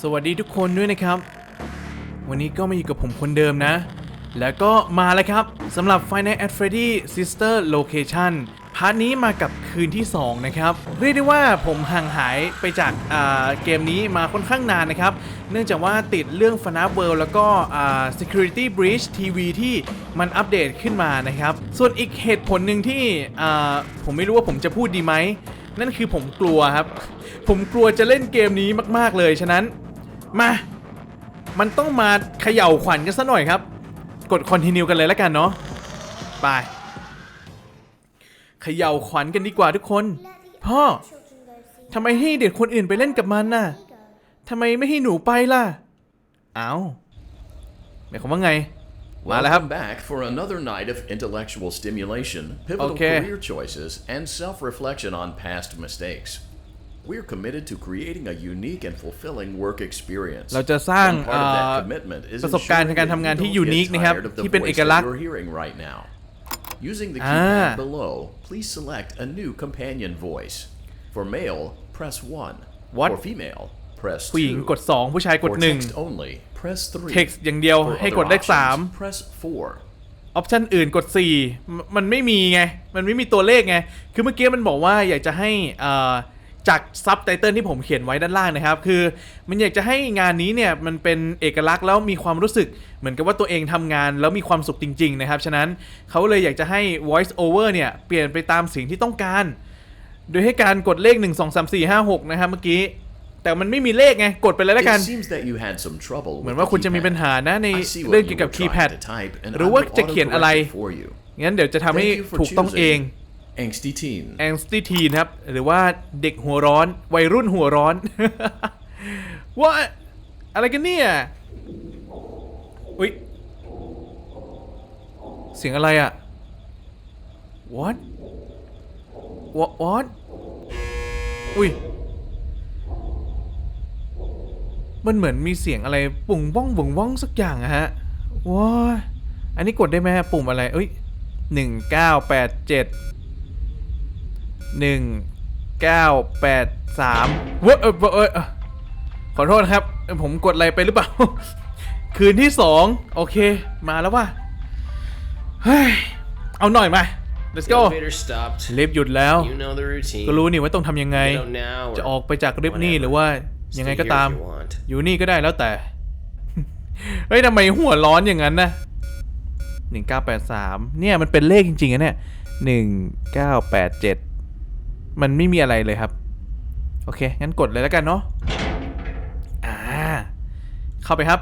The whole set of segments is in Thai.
สวัสดีทุกคนด้วยนะครับ วันนี้ก็มาอยู่กับผมคนเดิมนะ แล้วก็มาแล้วครับสำหรับ Final at Freddy Sister Location พาร์ทนี้มากับคืนที่ 2 นะครับ เรียกได้ว่าผมห่างหายไปจากาเกมนี้มาค่อนข้างนานนะครับ เนื่องจากว่าติดเรื่อง FNAF World แล้วก็ Security Breach TV ที่มันอัปเดตขึ้นมานะครับ ส่วนอีกเหตุผลหนึ่งที่ผมไม่รู้ว่าผมจะพูดดีไหม นั่นคือผมกลัวครับ ผมกลัวจะเล่นเกมนี้มากๆเลยฉะนั้นมา มันต้องมาเขย่าขวัญกันซะหน่อยครับ กด continue กันเลยแล้วกันเนาะไปเขย่าขวัญกันดีกว่าทุกคน พ่อทำไมให้เด็กคนอื่นไปเล่นกับมันน่ะทำไมไม่ให้หนูไปล่ะ เอ้าหมายความว่าไง มาแล้วครับ Welcome back for another night of intellectual stimulation, pivotal Okay. career choices, and self-reflection on past mistakes. We're committed to creating a unique and fulfilling work experience. เราจะสร้าง One part of เอ่อ that commitment is ประสบการณ์ทางการทำงานที่ ensuring that you unique don't นะครับ get tired of the ที่เป็น voice เอกลักษณ์ that you're hearing right now. Using the อ่า keypad below, please select a new companion voice. For male, press 1. What? For female, press ผู้หญิง 2. กด 2 ผู้ชายกด For 1 text only, press 3. text อย่างเดียว For ให้ก other ดเลข options, 3 press 4. ออปชันอื่นกด4มมันไม่มีไง มันไม่มีตัวเลขไง คือเมื่อกี้มันบอกว่าอยากจะให้อ่าจากซับไตเติลที่ผมเขียนไว้ด้านล่างนะครับ คือมันอยากจะให้งานนี้เนี่ยมันเป็นเอกลักษณ์แล้วมีความรู้สึก เหมือนกับว่าตัวเองทำงานแล้วมีความสุขจริง ๆ นะครับ ฉะนั้นเขาเลยอยากจะให้ voice over เนี่ยเปลี่ยนไปตามสิ่งที่ต้องการ โดยให้การกดเลข 1 2 3 4 5 6 นะครับเมื่อกี้ แต่มันไม่มีเลขไง กดไปเลยแล้วกัน It seems that you had some trouble เหมือน with ว่า the คุณจะมีปัญ keypad. หานะใน I see what เรื่อง you เกี่ยวกับ were คีย์แพ trying ด to type, and หรือ I ว่า will จะเขียนอะไร autocorrect it for you. งั้นเดี๋ยวจะทำให้ Thank you for ถูกต้องเอง choosing Angsty Teen. angsty teen ครับ หรือว่าเด็กหัวร้อน วัยรุ่นหัวร้อน ว่าอะไรกันเนี่ย อุ๊ย เสียงอะไรอะ what what what อุ้ย มันเหมือนมีเสียงอะไรปุ่งว่องบุ่งว่องสักอย่างอะฮะว้าอันนี้กดได้ไหมฮะปุ่มอะไรเอ้ยหนึ่งเก้าแปดเจ็ดหนึ่งเก้าแปดสามเว้ยเออเออเออขอโทษนะครับ ผมกดอะไรไปหรือเปล่า คืนที่สองโอเค มาแล้วว่ะเฮ้ย เอาหน่อยมา let's The go elevator stopped. ลิฟต์หยุดแล้ว You know the routine. ก็รู้นี่ว่าต้องทำยังไง Get out now or จะออกไปจากลิฟต์นี่หรือว่า ยังไง Stay ก็ here ตาม if you want. อยู่นี่ก็ได้แล้วแต่ เฮ้ยทำไมหัวร้อนอย่างนั้นนะหนึ่งเก้าแปดสามเนี่ยมันเป็นเลขจริงๆอะเนี่ยหนึ่งเก้าแปดเจ็ดมันไม่มีอะไรเลยครับ โอเค งั้นกดเลยแล้วกันเนาะอ่า เข้าไปครับ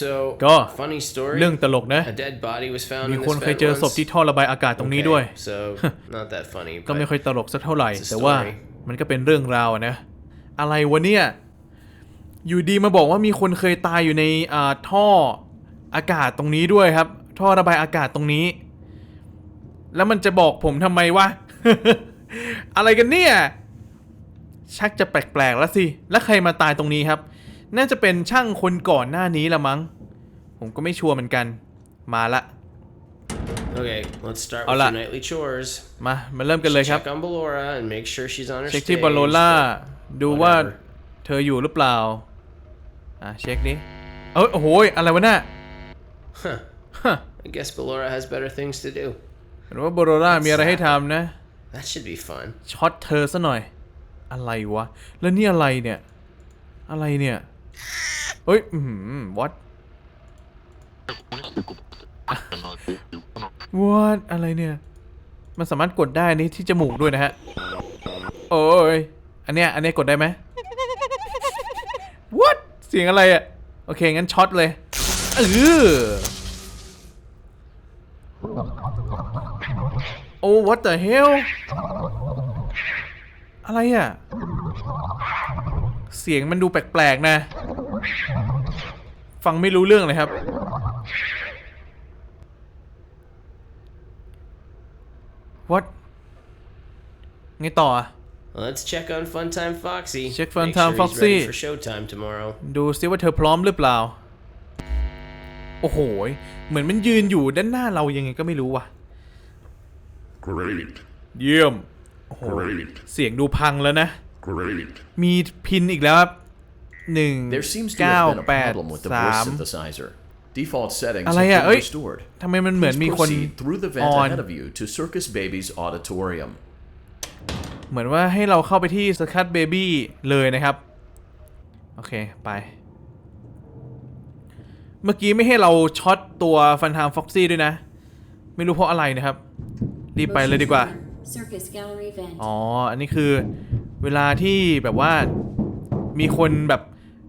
So, ก็ funny story. เรื่องตลกนะ A dead body was found มี in คน this เคย vent เจอศพ once. ที่ท่อระบายอากาศตรงนี้ Okay, ด้วย So, not that funny. ก็ไม่ but ค่อยตลกสักเท่าไหร่ It's a แต่ว่า story มันก็เป็นเรื่องราวอะนะ อะไรวะเนี่ย อยู่ดีมาบอกว่ามีคนเคยตายอยู่ในท่ออากาศตรงนี้ด้วยครับ ท่อระบายอากาศตรงนี้ แล้วมันจะบอกผมทำไมวะ อะไรกันเนี่ย ชักจะแปลกๆแล้วสิ แล้วใครมาตายตรงนี้ครับ น่าจะเป็นช่างคนก่อนหน้านี้ละมั้ง ผมก็ไม่ชัวร์เหมือนกัน มาละ Okay, let's start with Hola. your nightly chores. มา มาเริ่มกันเลยครับ Check on Ballora and make sure she's on her เช็คที่ stage, บอลโลล่า but ดูว่า whatever. เธออยู่หรือเปล่า อะ เช็คดิเอ้ยโอ้โหยอะไรวะน่ะ Huh. ฮะ I guess Ballora has better things to do. หรือว่าบอลโลล่ามีอะไรให้ทำนะ That should be fun. ช็อตเธอซะหน่อย อะไรวะ แล้วนี่อะไรเนี่ย อะไรเนี่ย เฮ้ย อืมวัด วัดอะไรเนี่ย มันสามารถกดได้นี่ที่จมูกด้วยนะฮะ โอ้ย อันเนี้ย อันเนี้ยกดได้ไหม what เสียงอะไรอะโอเค งั้นช็อตเลยเออโอ้ what the hell อะไรอะ เสียงมันดูแปลกๆนะ ฟังไม่รู้เรื่องเลยครับ what ไงต่ออะ Let's check on Funtime Foxy. Check Make Funtime sure he's Foxy. ready for showtime tomorrow. ดูซิว่าเธอพร้อมหรือเปล่า โอ้โห เหมือนมันยืนอยู่ด้านหน้าเรายังไงก็ไม่รู้ว่ะ Great, เยี่ยม โอ้โห great, เสียงดูพังแล้วนะ great. มีพินอีกแล้วครับหนึ่ง There seems to เก้า have been a แปด problem with the สา voice ม synthesizer. Default settings อะไร have อะ been เอ้ย restored. ทำไมมันเหมือน Please มีคน proceed through the vent ออน ahead of you to Circus Baby's auditorium. เหมือนว่าให้เราเข้าไปที่สคัตเบบี้เลยนะครับ โอเค ไป เมื่อกี้ไม่ให้เราช็อตตัวฟันทามฟ็อกซี่ด้วยนะ ไม่รู้เพราะอะไรนะครับ รีบไปเลยดีกว่า Circus Gallery Vent. อ๋อ อันนี้คือเวลาที่แบบว่ามีคนแบบ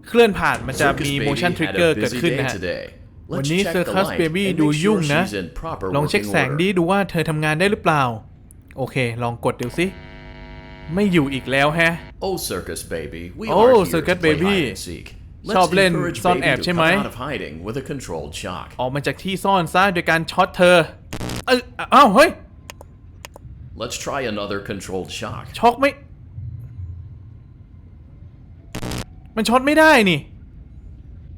เคลื่อนผ่านมันจะ Circus มี Baby motion had trigger a เกิด busy ขึ้น day นะฮะ today. วัน Let's นี้ check the Circus light Baby and ดู make ยุ่ง sure นะ she's in proper ลองเช็ค working แสง order. ดีดูว่าเธอทำงานได้หรือเปล่า โอเค ลองกดดูสิไม่อยู่อีกแล้วแฮะ Oh, Circus Baby, we Oh, are here Circus to play Baby. hide and seek. ชอบ Let's เล่น encourage ซ่อน Baby แอบ to ใช่ come ไหม out of hiding with a controlled shock. ออกมาจากที่ซ่อนซะโดยการช็อตเธอ เอออ้าวเฮ้ย Let's try another controlled shock. ช็อกไม่ มันช็อตไม่ได้นี่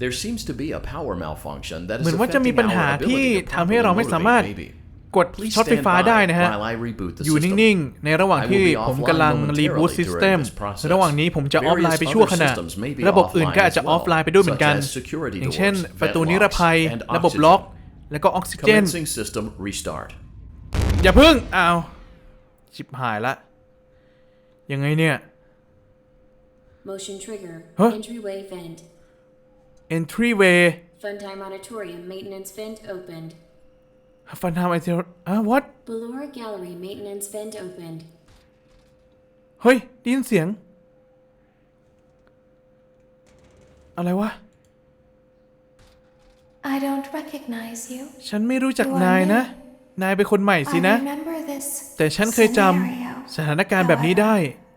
There seems to be a power malfunction that เห is มือนว่าจะมี affecting ปัญหา our ที่ ability to ทำให้เราไม่ properly สามารถ motivate Baby. กด Please ช็อตไฟ stand ฟ้าได้นะ by ฮะ while I reboot the อยู่ system. นิ่ง ๆ ในระหว่าง I ที่ will be ผม offline กำลัง momentarily รีบูต during ซิสเต็ม this process. ระหว่างนี้ผมจะออฟไลน์ Various ไปชั่วขณะ other systems may be ระบบอื่นก็ offline อาจจะ as อ well, อฟไลน์ไปด้วยเหมือนกัน such as security อย่างเช่น doors, ประตูนิร vent ภัย locks, and ระบบ oxygen. ล็อก แล้วก็ออกซิเจน Commencing system restart. อย่าพึ่งอ้าวชิบหายละ ยังไงเนี่ย Motion trigger. Huh? Entryway vent. Entryway Funtime Auditorium maintenance vent opened. ฟันทำไอเทออะ what Ballora Gallery maintenance vent opened. เฮ้ยได้ยินเสียง อะไรวะ I don't recognize you. ฉันไม่รู้จักนายนะ นายเป็นคนใหม่สิ I นะ remember this แต่ฉันเคยจ scenario. ำสถานการณ์แบบนี้ได้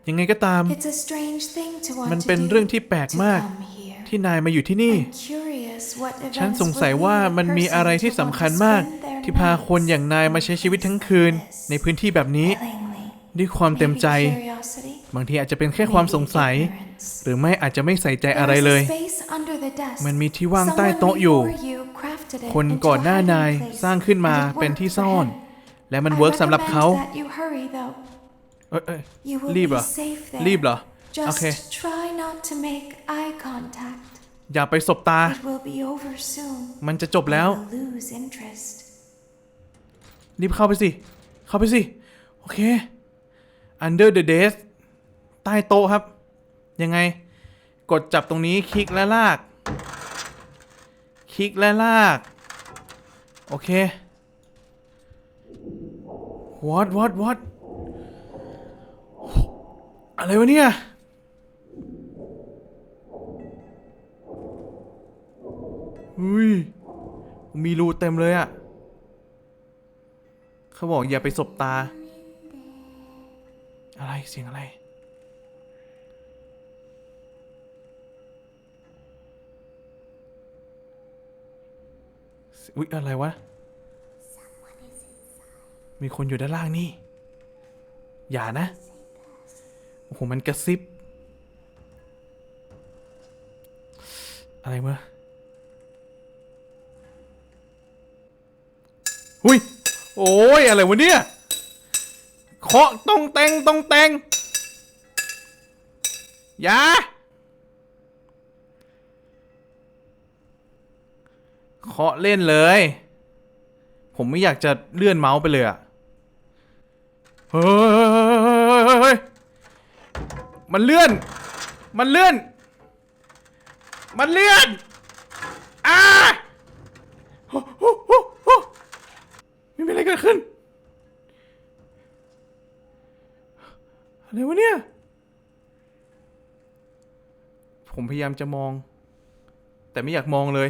ยังไงก็ตาม It's a strange thing to want มัน to เป็น do, เรื่องที่แปลก to มาก come here. ที่นายมาอยู่ที่นี่ I'm curious what ฉัน events สงสัย would ว่า lead a มันมี person อะไรที่ to สำ want คัญ to มาก spend their ที่พาคนอย่างนายมาใช้ชีวิตทั้งคืน ในพื้นที่แบบนี้ willingly. ด้วยความเต็ม Maybe ใจ curiosity, บางทีอาจจะเป็นแค่ความ maybe สงสัย ignorance. หรือไม่อาจจะไม่ใส่ใจอะไร There is เลย a space under the desk. มันมีที่ว่างใต้ Someone โต๊ะอยู่ before you crafted it คน into ก่อน a หน้า hiding นาย place, สร้างขึ้นมา and it เป็นที่ worked ซ่อน for him. และมัน I เวิร์กสำหรับเขา recommend that you hurry though. เอ้ยเอ้ย You will รีบ be เหรอ safe there. รีบเหรอ โอ Just เค try not to make eye contact. อย่าไปสบตา It will be over soon. มันจะจบแล้ว You will lose interest. รีบเข้าไปสิ เข้าไปสิ โอเค under the desk ใต้โต๊ะครับ ยังไง กดจับตรงนี้คลิกและลาก คลิกและลาก โอเค what what what อะไรวะเนี่ย อุ้ย มีรูเต็มเลยอะเขาบอกอย่าไปสบตา อะไรเสียงอะไร อุ๊ย อะไรวะ มีคนอยู่ด้านล่างนี่ อย่านะ โอ้โห มันกระซิบ อะไรเมื่อ หุยโอ้ยอะไรวะเนี่ยเคาะต้องแตงต้องแตงอย่าเคาะเล่นเลย ผมไม่อยากจะเลื่อนเมาส์ไปเลยอะเฮ้ยมันเลื่อน มันเลื่อน มันเลื่อนอ่าโอ้โหโอ้โหไม่มีอะไรเกิดขึ้น อะไรวะเนี่ย ผมพยายามจะมอง แต่ไม่อยากมองเลย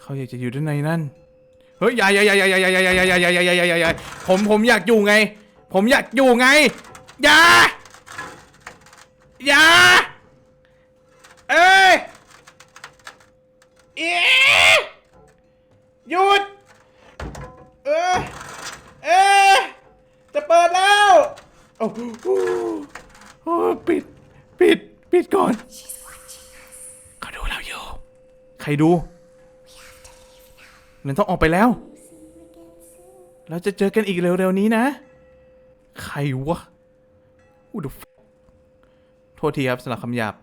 เขาอยากจะอยู่ด้านในนั่น เฮ้ยอย่าอย่าอย่าอย่าอย่าอย่าอย่าอย่าอย่าอย่าอย่าอย่าอย่าอย่าผมผมอยากอยู่ไง ผมอยากอยู่ไง อย่า อย่า เอ้ยอีหยุด เออเออจะเปิดแล้ว โอ้โหโอ้ปิด ปิด ปิดก่อน เขาดูเราอยู่ ใคร ดูเราต้องออกไปแล้ว เราจะเจอกันอีกเร็วๆนี้นะ ใครวะอู้ดูโทษทีครับสำหรับคำหยาบ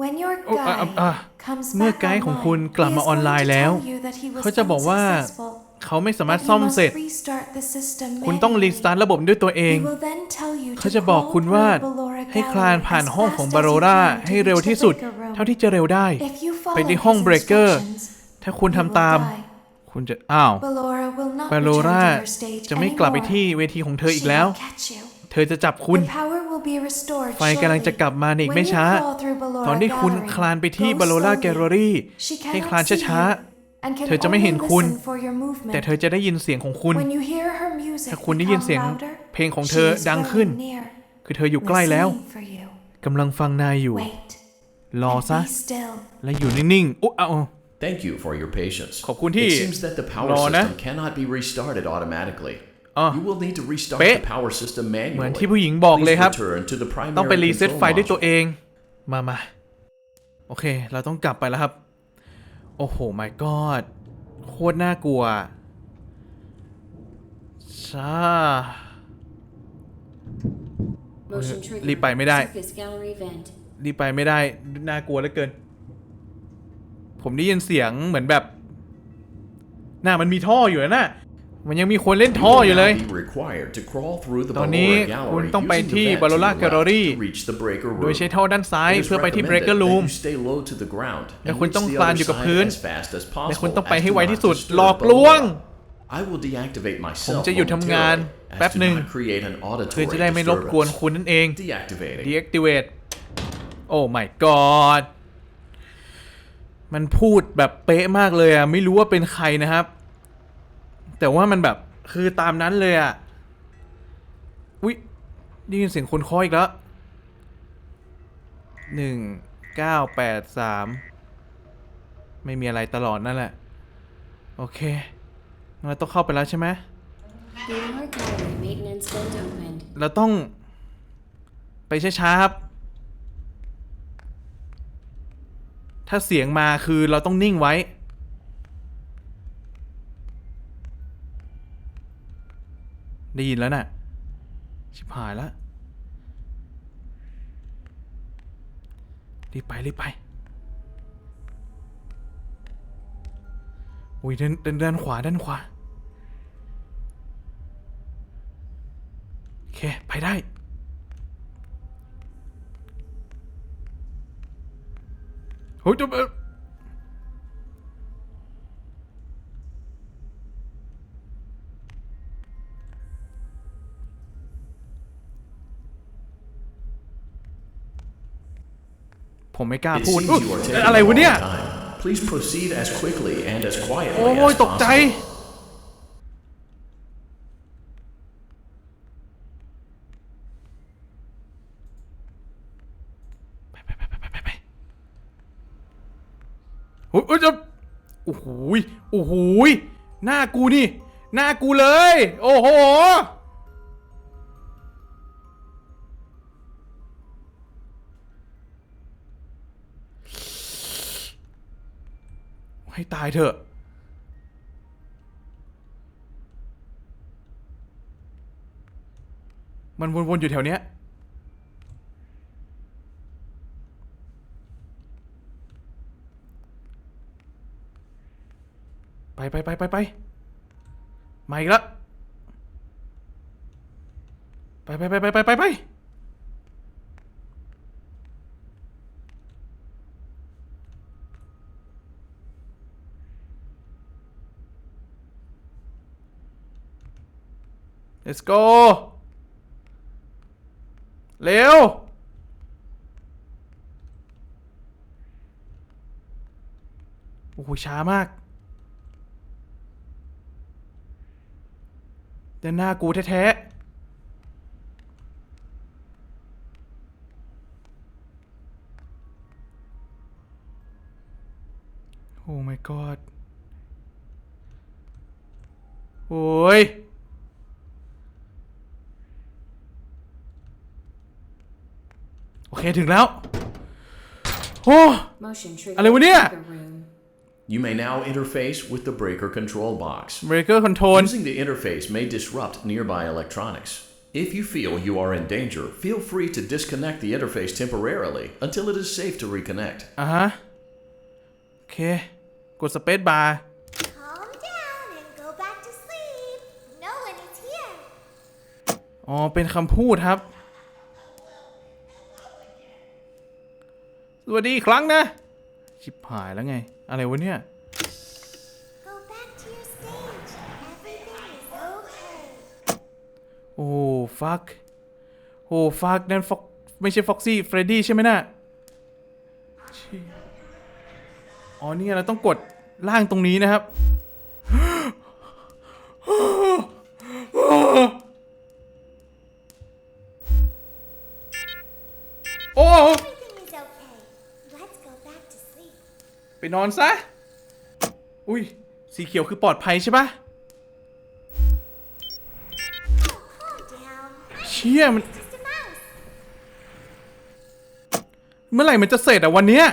When your โอ้อะ guy อะอะ comes เมื่อ back ไกด์ของ online, คุณกลับ he มา is ออนไล going น์ to แล้ว tell you that he was เขาจะบอกว่า unsuccessful, เขาไม่สามารถ that he ซ่อม must เสร็จ restart the system คุณต้อง manually. รีสตาร์ทระบบด้วยตัวเอง He will then tell you เขา to จะบอก crawl คุณว่า through Ballora ให้คลาน Gallery ผ่าน as ห้องของ fast บา as โร you รา can to ให้เร็ว reach the ที่สุด breaker room. เท่าที่จะเร็วได้ If you ไป follow ที่ห้อง his เบรกเกอร์ instructions, ถ้าคุณ you ทำตาม will die. คุณจะ อ้าว Ballora will not บาโร return รา to her stage จะไม่กลับไป anymore. ที่เวทีของเธออีก She แล้ว will catch you. เธอจะจับคุณ The power will be restored ไฟกำลังจะกลับมาในอีก shortly. ไม่ When you ช้า crawl through Ballora ตอนที่คุณ Gallery, คลานไปที่ go บาโ o รา slowly. แกลเลอรี่ She ให้ cannot คลาน see ช้า you and can เธอจะไม่เห็น only คุณ listen for your movement. ๆแต่เธอจะได้ยินเสียงของคุณ When you hear her music ถ้าคุณได้ยิน become เสียง louder, เพลงของเธ she อ is ดังขึ้น very near, คือเธออยู่ใกล้แล้ว listening for you. กำลังฟังนายอยู่ Wait รอซะ be still. และอยู่นิ่งๆอุ๊ยเอา Thank you for your patience. ขอบคุณที่ It seems that the power รอนะ system cannot be restarted automatically. อะ You will need to restart เป๊ะ the power system เหมือน manually. ที่ผู้หญิงบอกเลยครับ Please return to the ต้องไป primary รีเซ็ต control ไฟด้วยตัว module. เอง มามาโอเค เราต้องกลับไปแล้วครับ โอ้โห my god โคตรน่ากลัวช้า Motion trigger. รีบไปไม่ได้ Surface gallery vent. รีบไปไม่ได้ น่ากลัวเหลือเกิน ผมได้ยินเสียงเหมือนแบบ น่ามันมีท่ออยู่นะน่ะ มันยังมีคนเล่น You ท่อ will อยู่เลย now be required to crawl through the ตอนนี้ Ballora Gallery คุณต้องไป using the ที่ vent to Ballora your left Gallery to reach the breaker โดย room. ใช้ท่อด้านซ้าย It is เพื่อไปที่ recommended breaker that room you stay low to the ground และ and คุณ reach ต้อง the คลาน other อยู่กับ side พื้น as fast as และ possible คุณต้องไป as ให้ to ไว not ที่สุด disturb หลอกลวง Ballora. I will deactivate ผม myself จะหยุดทำงาน momentarily as แป๊บ to หนึ่ง not create an เพื่อ auditory จะได้ไม่รบกวน disturbance. คุณนั่นเอง Deactivating. deactivate โอ้ my god มันพูดแบบเป๊ะมากเลยอะไม่รู้ว่าเป็นใครนะครับ แต่ว่ามันแบบคือตามนั้นเลยอะอุ๊ยได้ยินเสียงคนเคาะอีกแล้วหนึ่งเก้าแปดสามไม่มีอะไรตลอดนั่นแหละ โอเคเราต้องเข้าไปแล้วใช่ไหม Ballora gallery maintenance vent opened. เราต้องไปช้าๆครับ ถ้าเสียงมาคือเราต้องนิ่งไว้ ได้ยินแล้วน่ะ ชิบหายแล้วรีบไปรีบไปอุ้ยเดินเดินด้านขวาด้านขวา โอเค ไปได้เฮ้ยจะ ผมไม่กล้า It พูด seems อุ๊ย you are taking อะไร a วะเนี่ย long time. Please proceed as quickly and as quietly โอ้ย as ตกใจ possible. ไปไปไปไปไปไปโอ้ยโอ้ยจะโอ้โหยโอ้โหยหน้ากูนี่ หน้ากูเลย โอ้โห ให้ตายเถอะมันวนๆอยู่แถวเนี้ย ไปไปไปไปไปมาอีกแล้ว ไปไปไปไปไปไป ไปเลสโกเร็ว โอ้โหช้ามากแต่หน้ากูแท้ๆโอ้ my god โอ้ย โอเค ถึงแล้ว โอ้ Motion trigger.อะไรวะเนี่ย breaker room. You may now interface with the breaker control box. breaker control Using the interface may disrupt nearby electronics. If you feel you are in danger, feel free to disconnect the interface temporarily until it is safe to reconnect. อ่ะฮะ โอเค กดสเปซบาร์ Calm down and go back to sleep. No one is here. อ๋อ เป็นคำพูดครับ สวัสดีอีกครั้งนะ ชิบหายแล้วไง อะไรวะเนี่ย Go back to your stage. Everything is okay. โอ้ฟักโอ้ฟักนั่นฟอกไม่ใช่ฟ็อกซี่เฟรดดี้ใช่ไหมน่ะชี่อ๋อนี่ไงเราต้องกดล่างตรงนี้นะครับ โอ้ Everything is okay. Let's go back to sleep. ไปนอนซะ อุ้ย สีเขียวคือปลอดภัยใช่ปะ Calm down. เชี่ยมัน Just a mouse. เมื่อไหร่มันจะเสร็จอะวันเนี้ย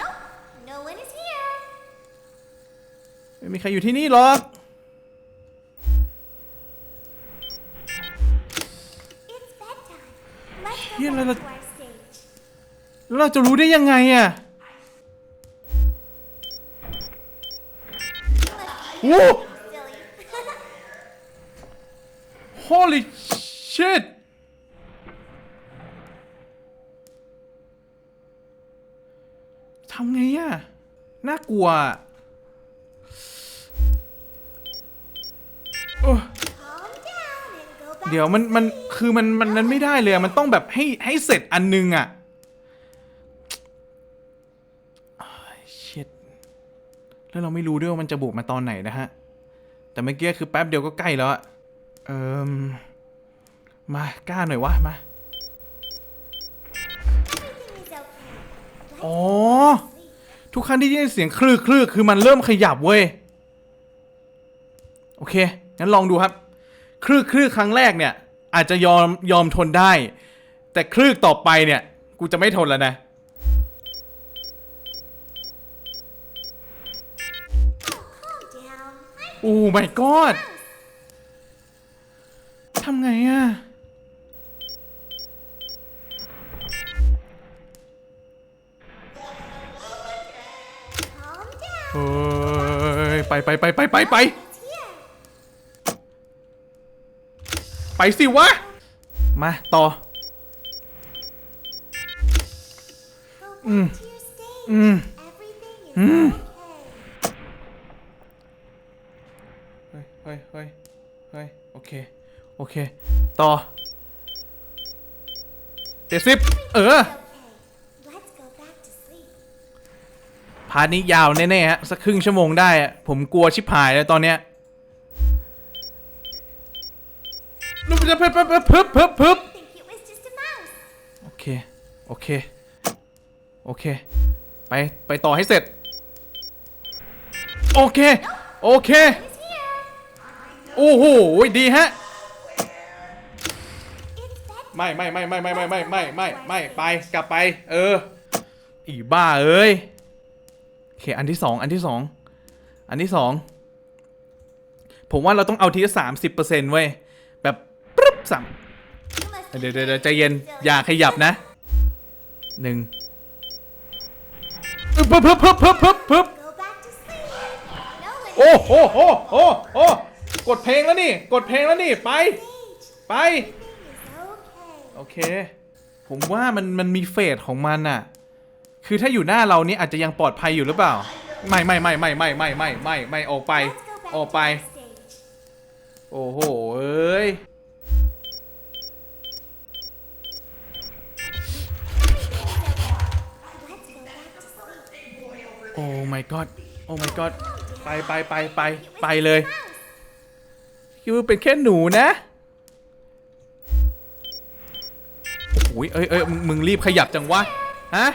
Nope. No one is here. ไม่มีใครอยู่ที่นี่หรอก แล้วเราเราจะรู้ได้ยังไงอะโอ้ holy shit ทำไงอะ น่ากลัวโอ้ Calm down and go back เดี๋ยวมันมันคือมันมันนั้นไม่ได้เลยอะมันต้องแบบให้ให้เสร็จอันนึงอะอ้าย shit แล้วเราไม่รู้ด้วยว่ามันจะบวกมาตอนไหนนะฮะ แต่เมื่อกี้คือแป๊บเดียวก็ใกล้แล้วอะเอิมมากล้าหน่อยวะมาอ๋อ ทุกครั้งที่ได้ยินเสียงคลือคลือคือมันเริ่มขยับเว้ย โอเค งั้นลองดูครับ คลือคลือครั้งแรกเนี่ย อาจจะยอมยอมทนได้ แต่คลือต่อไปเนี่ย กูจะไม่ทนแล้วนะ calm down. I'm โอ้ my god ทำไงอะ calm down. เฮ้ยไปไปไปไปไปไป It's here. ไปสิวะ มาต่อ Go back to your stage. Everything is okay. เฮ้ยเฮ้ยเฮ้ยเฮ้ยโอเค โอเค ต่อเจ็ดสิบเออ พาร์ทนี้ยาวแน่ๆฮะ สักครึ่งชั่วโมงได้อะผมกลัวชิบหายแล้วตอนเนี้ย เพิ่มเพิ่ม Think it was just a mouse. โอเค โอเค โอเค ไป ไปต่อให้เสร็จ โอเค โอเค โอ้โห ดีฮะ ไม่ไม่ไม่ไม่ไม่ไม่ไม่ไม่ไม่ไม่ไปกลับไป เออ อีบ้าเอ้ย โอเค อันที่สอง อันที่สอง อันที่สอง ผมว่าเราต้องเอาทีละสามสิบเปอร์เซ็นต์เว้ย สาม You must เดี๋ยวเดี๋ยวใจเย็น อย่าขยับนะหนึ่งเพิ่บเพิ่บเพิ่บเพิ่บเพิ่บเพิ่บโอ้โหโอ้โหโอ้กดเพลงแล้วนี่ กดเพลงแล้วนี่ ไป ไป โอเค ผมว่ามันมันมีเฟสของมันน่ะคือถ้าอยู่หน้าเรานี่อาจจะยังปลอดภัยอยู่หรือเปล่า ไม่ไม่ไม่ไม่ไม่ไม่ไม่ไม่ไม่ออกไป ออกไป โอ้โห เอ้ย โอ้ my god โอ้ my god ไปไปไปไปไปเลยคิดว่าเป็นแค่หนูนะโอ้ยเอ้ยเอ้ยมึงมึงรีบขยับจังวะ ฮะ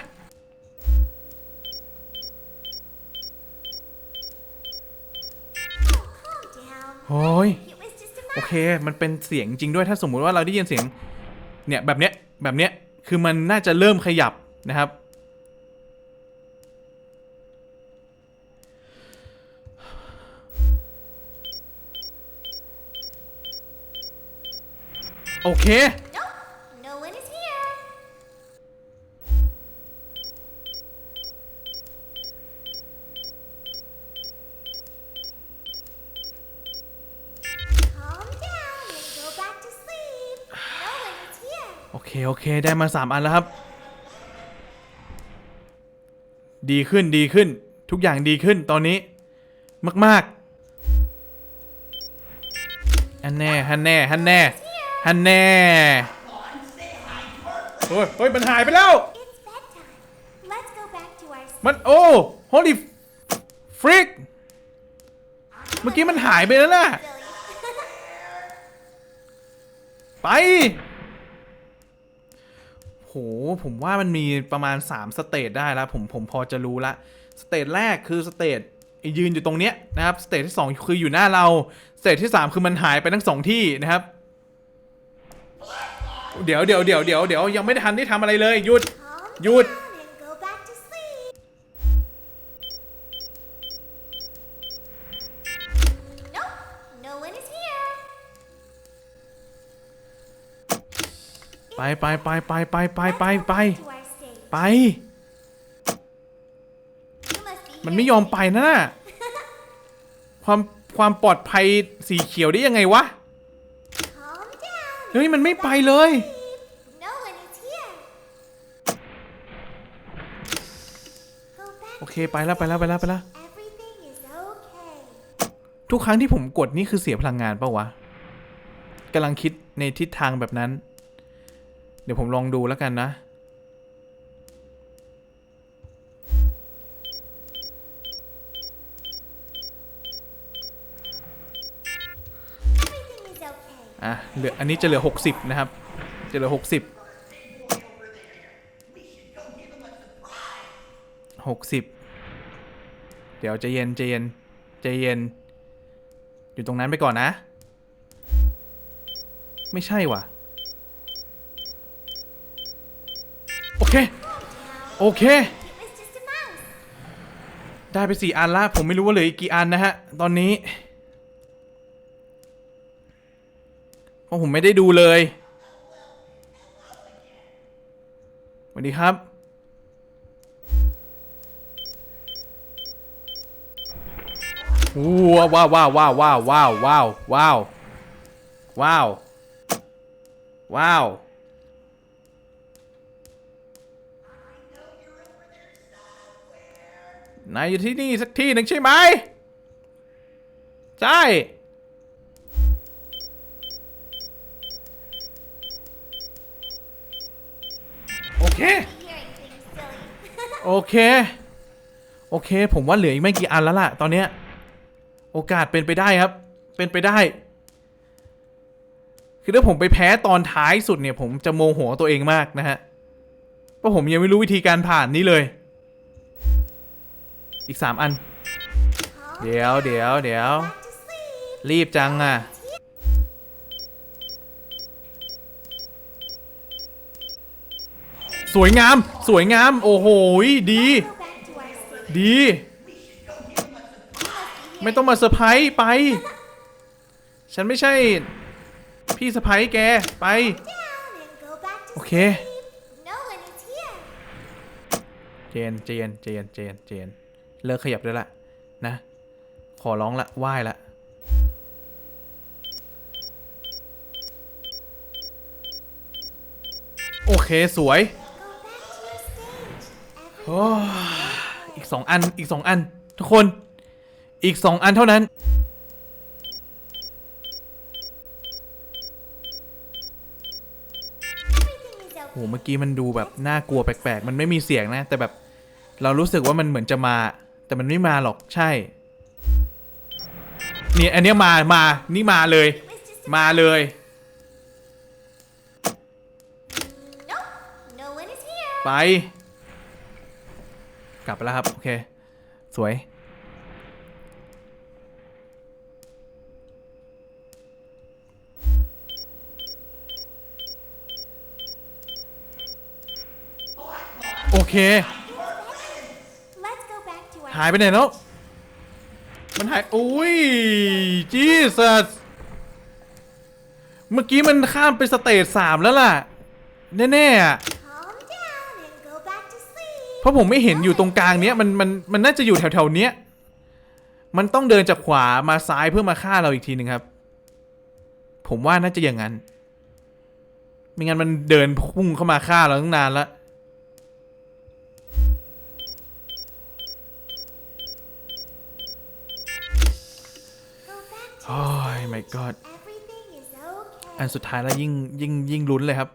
โอ้ย โอเค มันเป็นเสียงจริงด้วย ถ้าสมมุติว่าเราได้ยินเสียง เนี่ย แบบเนี้ย แบบเนี้ย คือมันน่าจะเริ่มขยับนะครับ โอเค Nope, no one is here. Calm down and go back to sleep. No one is here. โอเค โอเค ได้มาสามอันแล้วครับ ดีขึ้นดีขึ้น ทุกอย่างดีขึ้นตอนนี้ มากๆฮันแน่ฮันแน่ฮันแน่ ฮันแน่เฮ้ยเฮ้ยมันหายไปแล้ว It's bedtime. Let's go back to our มันโอ้ holy freak เมื่อกี้มันหายไปแล้วนะไปโหผมว่ามันมีประมาณ 3 สเตจได้แล้วผมผมพอจะรู้ละสเตจแรกคือสเตจไอ้ยืนอยู่ตรงเนี้ยนะครับสเตจที่ 2 คืออยู่หน้าเราสเตจที่ 3 คือมันหายไปทั้งสองที่นะครับ เดี๋ยวเดี๋ยวเดี๋ยวเดี๋ยวเดี๋ยวยังไม่ทันได้ทำอะไรเลยหยุด Calm You'd- down and go back to sleep. Nope, no one is here. ไปไปไปไปไปไปไปไปไป มันไม่ยอมไปนะ ความความปลอดภัยสีเขียวได้ยังไงวะ เฮ้ยมันไม่ไปเลย โอเคไปแล้วไปแล้วไปแล้วไปแล้วทุกครั้งที่ผมกดนี่คือเสียพลังงานเปล่าวะกำลังคิดในทิศทางแบบนั้น เดี๋ยวผมลองดูแล้วกันนะ เหลืออันนี้จะเหลือ 60 นะครับ จะเหลือ 60 60 เดี๋ยวใจเย็นใจเย็นใจเย็น อยู่ตรงนั้นไปก่อนนะ ไม่ใช่ว่ะ โอเค โอเค ได้ไปสี่อันละ ผมไม่รู้ว่าเหลืออีกกี่อันนะฮะ ตอนนี้ เพราะผมไม่ได้ดูเลยสวัสดีครับว้าวว้าวว้าวว้าวว้าวว้าวว้าวว้าวว้าวนายอยู่ที่นี่สักที่หนึ่งใช่ไหม ใช่ โอเค โอเค โอเค ผมว่าเหลืออีกไม่กี่อันแล้วล่ะ ตอนเนี้ย โอกาสเป็นไปได้ครับ เป็นไปได้ คือถ้าผมไปแพ้ตอนท้ายสุดเนี่ย ผมจะโมโหตัวเองมากนะฮะ เพราะผมยังไม่รู้วิธีการผ่านนี้เลย อีกสามอัน เดี๋ยวเดี๋ยวเดี๋ยว รีบจังอะ สวยงาม สวยงาม โอ้โหดี ดี ไม่ต้องมาเซอร์ไพรส์ไป ฉันไม่ใช่ พี่สะพ้ยแกไป Down and go back to โอเค เจนเจนเจนเจนเจนเลิกขยับได้ละนะ ขอร้องละไหว้ละโอเค สวย Go back to your stage. โอ้อีกสองอันอีกสองอัน ทุกคน อีกสองอันเท่านั้น Everything is โห okay. เมื่อกี้มันดูแบบน่ากลัวแปลกๆ มันไม่มีเสียงนะ แต่แบบเรารู้สึกว่ามันเหมือนจะมา แต่มันไม่มาหรอกใช่ เนี่ยอันเนี้ยมา มา นี่มาเลย It was just a มาเลย Nope, no one is here. ไป กลับไปแล้วครับ โอเค สวย โอเค Let's go back to our หายไปไหนแล้ว มันหาย อุ้ยจีสัสเมื่อกี้มันข้ามไปสเตจสามแล้วล่ะ แน่ๆอะ Calm down and go back to sleep. เพ ราะผมไม่เห็นอยู่ตรงกลางเนี้ยมันมันมันน่าจะอยู่แถวๆเนี้ยมันต้องเดินจากขวามาซ้ายเพื่อมาฆ่าเราอีกทีหนึ่งครับ ผมว่าน่าจะอย่างนั้น ไม่งั้นมันเดินพุ่งเข้ามาฆ่าเราตั้งนานแล้วโอ้ย my god อันสุดท้ายแล้วยิ่งยิ่งยิ่งลุ้นเลยครับ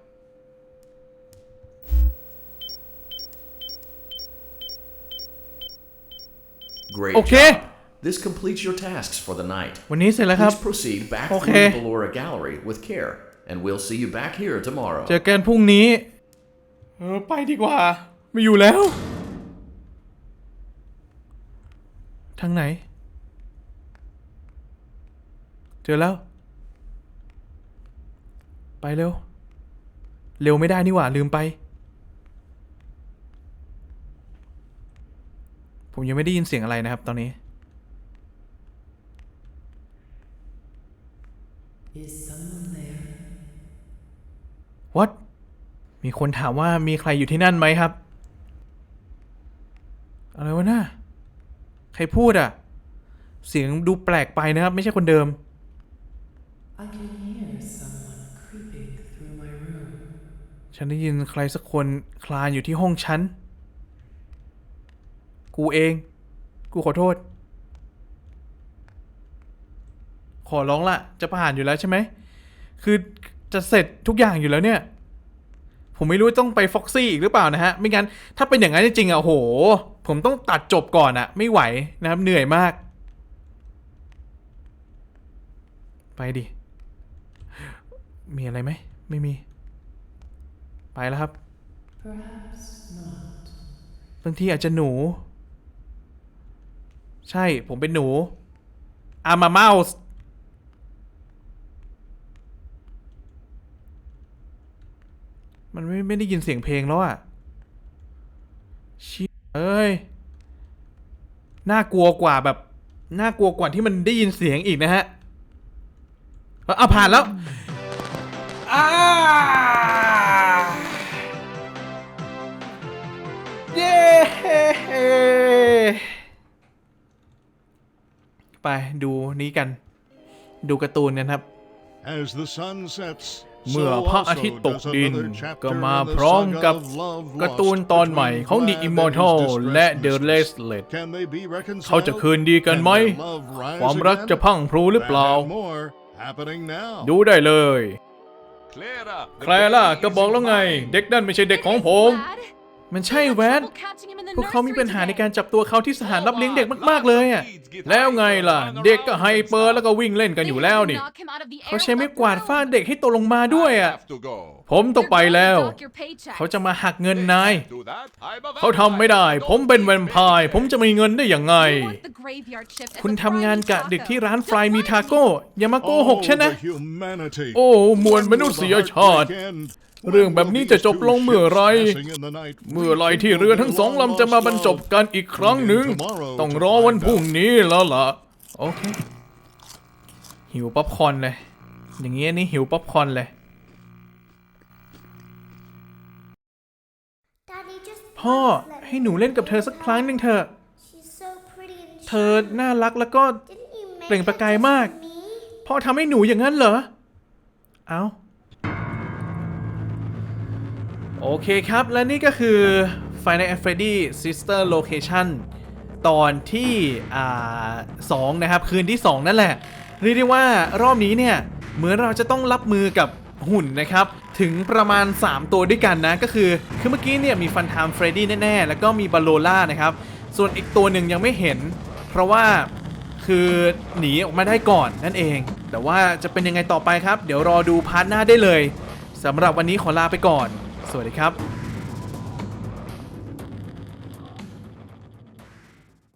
Great. Okay. job. This completes your tasks for the night. วันนี้เสร็จแล้วครับ Please proceed back Okay. through the Laura Gallery with care, and we'll see you back here tomorrow. เจอกันพรุ่งนี้ เออ ไปดีกว่า ไม่อยู่แล้ว ทางไหน เจอแล้ว ไปเร็ว เร็วไม่ได้นี่หว่าลืมไป ผมยังไม่ได้ยินเสียงอะไรนะครับ ตอนนี้ What มีคนถามว่ามีใครอยู่ที่นั่นไหมครับ อะไรวะน่ะใครพูดอะ เสียงดูแปลกไปนะครับ ไม่ใช่คนเดิม I can hear someone creeping through my room. ฉันได้ยินใครสักคนคลานอยู่ที่ห้องฉัน กูเอง กูขอโทษ ขอร้องละจะผ่านอยู่แล้วใช่ไหม คือจะเสร็จทุกอย่างอยู่แล้วเนี่ย ผมไม่รู้ต้องไปฟ็อกซี่อีกหรือเปล่านะฮะ ไม่งั้นถ้าเป็นอย่างนั้นจริงๆอะโห ผมต้องตัดจบก่อนอะไม่ไหวนะครับเหนื่อยมาก ไปดิ มีอะไรไหม ไม่มี ไปแล้วครับ Perhaps not. บางทีอาจจะหนู ใช่ ผมเป็นหนู อามาเมาส์ มันไม่ไม่ได้ยินเสียงเพลงแล้วอะชิเอ้ย น่ากลัวกว่าแบบ น่ากลัวกว่าที่มันได้ยินเสียงอีกนะฮะ เอาผ่านแล้วอ้าเย้ ไปดูนี้กัน ดูการ์ตูนกันครับ As the sun sets, เมื่อ so พระอาทิต also ย์ตก does ดิน another chapter ก็มา in the พร้อม saga กับ of love การ์ตูน lost ตอนใหม่ของ The between Vlad and Immortal his และ The distressed Restless mistress. Can they be reconciled? เขาจะคืนดีกันไหม Can their love rise ความรัก again? จะพรังพรูหรือเปล่า That and more happening now. ดูได้เลย Clara, แคลล่าก็บอกแล้วไง เด็กนั่นไม่ใช่เด็กของผม มันใช่แวนพวกเขามีปัญหาในการจับตัวเขาที่สถานรับเลี้ยงเด็กมากๆเลยอะ แล้วไงล่ะ เด็กก็ไฮเปอร์แล้วก็วิ่งเล่นกันอยู่แล้วนี่เขาใช้ไม้กวาดฟาดเด็กให้ตกลงมาด้วยอะ have to go. ผมต้องไปแล้ว เขาจะมาหักเงินนาย Do that? I'm a เขาทำไม่ได้ ผมเป็นแวมไพร์ผมจะมีเงินได้ยังไง คุณทำงานกะดึกที่ร้านฟรายมีทาโก้ อย่ามาโกหกฉันนะ Oh, the humanity. โอ้มวลมนุษยชาติ เรื่องแบบนี้จะจบลงเมื่อไหรเมื่อไหรที่เรือทั้งสองลำจะมาบรรจบกันอีกครั้งหนึ่ง ต้องรอวันพรุ่งนี้แล้วล่ะ โอเค หิวป๊อปคอร์นเลย อย่างเงี้ยนี่หิวป๊อปคอร์นเลย Daddy, just พ่อ please let ให้หนูเล่นกับเธอสักครั้งหนึ่งเถอะ She's so pretty and เธอน่ารักแล้วก็ Didn't you make เปล่งประ her กาย just มาก for me? พ่อทำให้หนูอย่างนั้นเหรอ เอา โอเคครับ และนี่ก็คือ Final f r e d d y Sister Location ตอนที่สองนะครับ คืนที่ 2 นั่นแหละ เรียกได้ว่ารอบนี้เนี่ย เหมือนเราจะต้องรับมือกับหุ่นนะครับ ถึงประมาณ 3 ตัวด้วยกันนะ ก็คือ คือเมื่อกี้เนี่ยมีฟันทามเฟรดดี้แน่ ๆ แล้วก็มีบาโลล่านะครับ ส่วนอีกตัวหนึ่งยังไม่เห็น เพราะว่าคือหนีออกมาได้ก่อนนั่นเอง แต่ว่าจะเป็นยังไงต่อไปครับ เดี๋ยวรอดูพาร์ทหน้าได้เลยสำหรับวันนี้ขอลาไปก่อน สวัสดีครับ